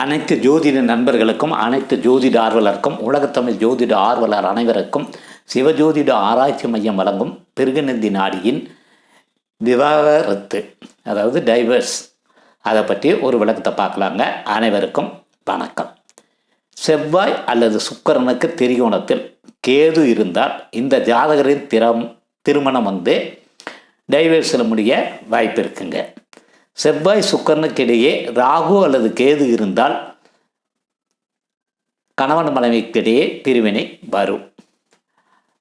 அனைத்து ஜோதிட நண்பர்களுக்கும் அனைத்து ஜோதிட ஆர்வலருக்கும் உலகத்தமிழ் ஜோதிட ஆர்வலர் அனைவருக்கும் சிவஜோதிட ஆராய்ச்சி மையம் வழங்கும் பிருகுநந்தி நாடியின் விவாகரத்து அதாவது டைவர்ஸ் அதை பற்றி ஒரு விளக்கத்தை பார்க்கலாங்க. அனைவருக்கும் வணக்கம். செவ்வாய் அல்லது சுக்கரனுக்கு திரிகோணத்தில் கேது இருந்தால் இந்த ஜாதகரின் திறம் திருமணம் வந்து டைவர்ஸில் முடிய வாய்ப்பு இருக்குங்க செவ்வாய் சுக்கரனுக்கிடையே ராகு அல்லது கேது இருந்தால் கணவன் மனைவிக்கிடையே பிரிவினை வரும்.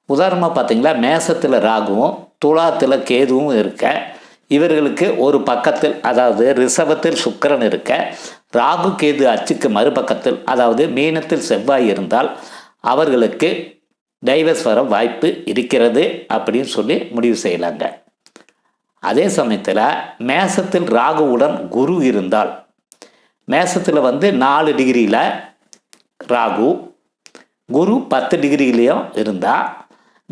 உதாரணமாக பார்த்தீங்களா? மேசத்தில் ராகுவும் துலாத்தில் கேதுவும் இருக்க இவர்களுக்கு ஒரு பக்கத்தில் அதாவது ரிஷபத்தில் சுக்கரன் இருக்க ராகு கேது அச்சுக்கு மறுபக்கத்தில் அதாவது மீனத்தில் செவ்வாய் இருந்தால் அவர்களுக்கு டைவர்ஸ் வர வாய்ப்பு இருக்கிறது அப்படின்னு சொல்லி முடிவு செய்யலாங்க. அதே சமயத்தில் மேசத்தில் ராகுவுடன் குரு இருந்தால் மேசத்தில் வந்து நாலு டிகிரியில் ராகு குரு பத்து டிகிரிலையும் இருந்தால்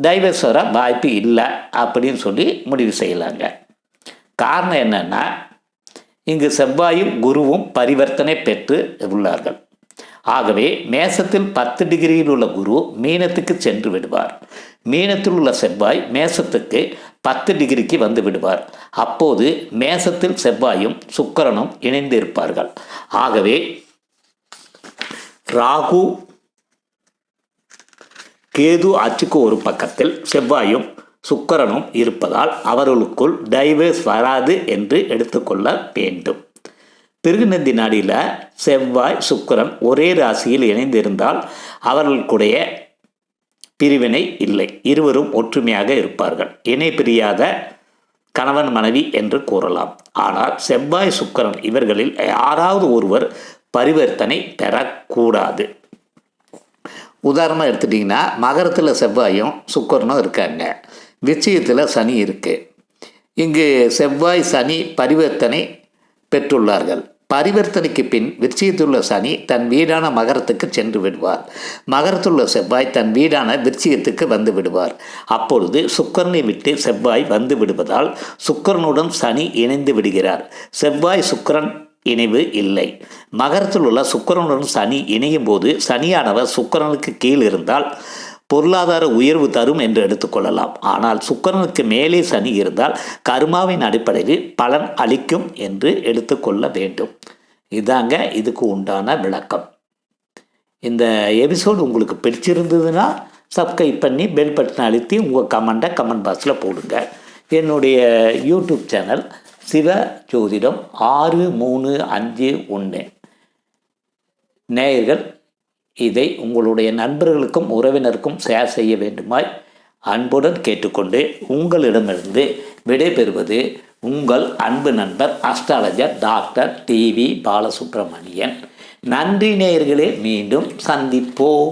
டைவர்ஸ் வாய்ப்பு இல்லை அப்படின்னு சொல்லி முடிவு செய்யலாங்க. காரணம் என்னென்னா இங்கு செவ்வாயும் குருவும் பரிவர்த்தனை பெற்று உள்ளார்கள். ஆகவே மேசத்தில் பத்து டிகிரியில் உள்ள குரு மீனத்துக்கு சென்று விடுவார். மீனத்தில் உள்ள செவ்வாய் மேசத்துக்கு பத்து டிகிரிக்கு வந்து விடுவார். அப்போது மேசத்தில் செவ்வாயும் சுக்கரனும் இணைந்து இருப்பார்கள் ஆகவே ராகு கேது அச்சுக்கு ஒரு பக்கத்தில் செவ்வாயும் சுக்கரனும் இருப்பதால் அவர்களுக்குள் டைவர்ஸ் வராது என்று எடுத்துக்கொள்ள வேண்டும். திருநந்தி நாடியில் செவ்வாய் சுக்கரன் ஒரே ராசியில் இணைந்திருந்தால் அவர்களுக்குடைய பிரிவினை இல்லை. இருவரும் ஒற்றுமையாக இருப்பார்கள். இணை பிரியாத கணவன் மனைவி என்று கூறலாம். ஆனால் செவ்வாய் சுக்கரன் இவர்களில் யாராவது ஒருவர் பரிவர்த்தனை பெறக்கூடாது. உதாரணமாக எடுத்துட்டிங்கன்னா மகரத்தில் செவ்வாயும் சுக்கரனும் இருக்காங்க. விச்சயத்தில் சனி இருக்குது இங்கு செவ்வாய் சனி பரிவர்த்தனை பெற்றுள்ளார்கள். பரிவர்த்தனைக்கு பின் விருச்சிகத்துள்ள சனி தன் வீடான மகரத்துக்கு சென்று விடுவார். மகரத்துள்ள செவ்வாய் தன் வீடான விருச்சியத்துக்கு வந்து விடுவார். அப்பொழுது சுக்கரனை விட்டு செவ்வாய் வந்து விடுவதால் சுக்கரனுடன் சனி இணைந்து விடுகிறார். செவ்வாய் சுக்கரன் இணைவு இல்லை. மகரத்தில் உள்ள சுக்கரனுடன் சனி இணையும் போது சனியானவர் சுக்கரனுக்கு கீழ் இருந்தால் பொருளாதார உயர்வு தரும் என்று எடுத்துக்கொள்ளலாம் ஆனால் சுக்கரனுக்கு மேலே சனி இருந்தால் கருமாவின் அடிப்படையில் பலன் அளிக்கும் என்று எடுத்துக்கொள்ள வேண்டும். இதாங்க இதுக்கு உண்டான விளக்கம். இந்த எபிசோடு உங்களுக்கு பிடிச்சிருந்ததுன்னா சப்ஸ்கிரைப் பண்ணி பெல் பட்டனை அழுத்தி உங்கள் கமெண்ட்டை கமெண்ட் பாக்ஸில் போடுங்க. என்னுடைய யூடியூப் சேனல் சிவ ஜோதிடம் ஆறு மூணு அஞ்சு ஒன்று. நேயர்கள் இதை உங்களுடைய நண்பர்களுக்கும் உறவினருக்கும் ஷேர் செய்ய வேண்டுமாய் அன்புடன் கேட்டுக்கொண்டு உங்களிடமிருந்து விடைபெறுவது உங்கள் அன்பு நண்பர் அஸ்ட்ராலஜர் டாக்டர் டிவி பாலசுப்ரமணியன். நன்றி நேயர்களே மீண்டும் சந்திப்போம்.